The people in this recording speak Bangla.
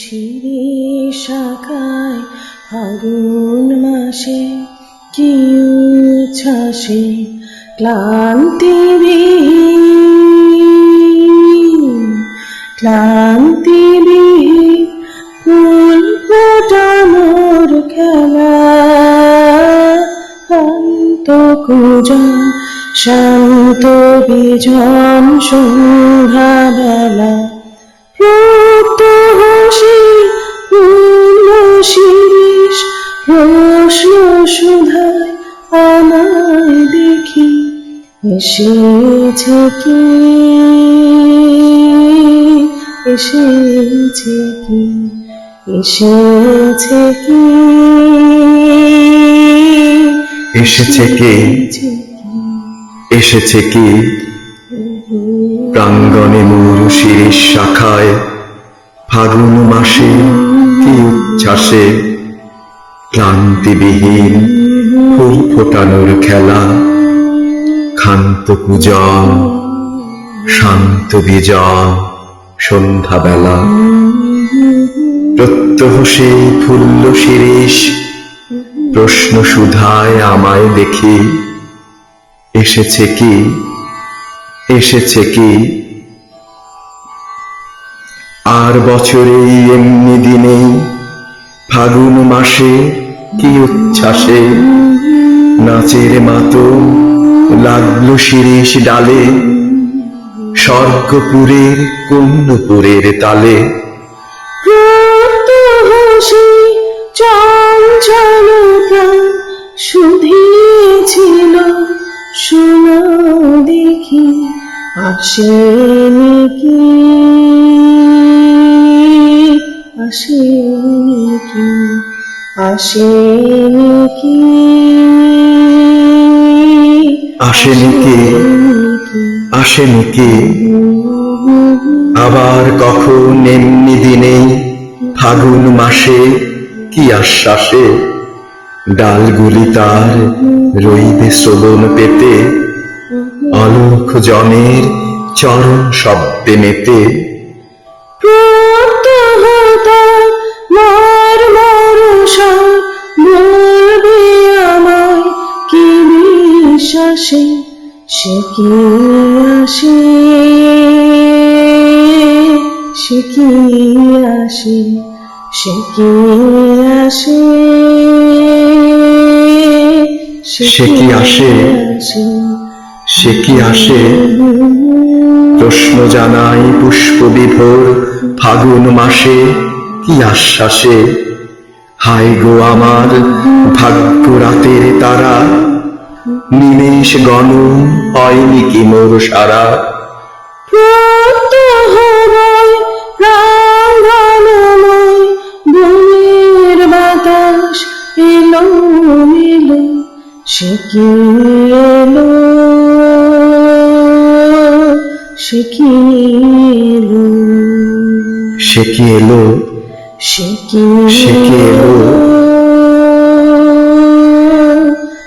শিরে শাখায় ফাগুন মাসে কি উচ্ছ্বাসে ক্লান্তি ক্লান্তি ফুল ফোটানোর খেলা। শান্ত কুজন, শান্ত বিজন সন্ধ্যাবেলা প্রশ্ন সুধায় আমায় দেখি, এসেছে কি? এসেছে কি? এসেছে কি? এসেছে কে? এসেছে কি? প্রাঙ্গণে মোর শিরিষ শাখায় ফাগুন মাসে কি উচ্ছ্বাসে? ক্লান্তিবিহীন ফুল ফোটানোর খেলা, ক্ষান্ত পূজন শান্ত বিজন সন্ধ্যাবেলা। প্রত্যহ সেই ফুল্ল শিরিষ, প্রশ্ন সুধায় আমায় দেখি, এসেছে কি এসেছে কি? আর বছরেই এমনি দিনেই, ফাগুন মাসে কি উচ্ছ্বাসে নাচের মাতো লাগল শিরিষ ডালে, স্বর্গপুরের কুন্নপুরের তালে। হাসি, চঞ্চল প্রাণ শুধিয়েছিল, শোনো দেখি আসেনি কি আসেনি আসেনি কি আসেনি কি আসেনি কি আবার কখন এমনি দিনেই ফাগুন মাসে কি আশ্বাসে? ডালগুলি তার রইবে শ্রবণ পেতে, অলোক জনের চরণ শব্দে মেতে। কি আসে সে কি আসে সে কি আসে সে কি আসে? সে কি আসে প্রশ্ন জানাই পুষ্প বিভোর ফাগুন মাসে কি আশ্বাসে হায় গো আমার ভাগ্য রাতের তারা নিমেষ গণ হয়নি কি মোর সারা? এলো এলো সে কি এলো? সে কি এলো? সে কি এলো? সে কি সে কি এলো?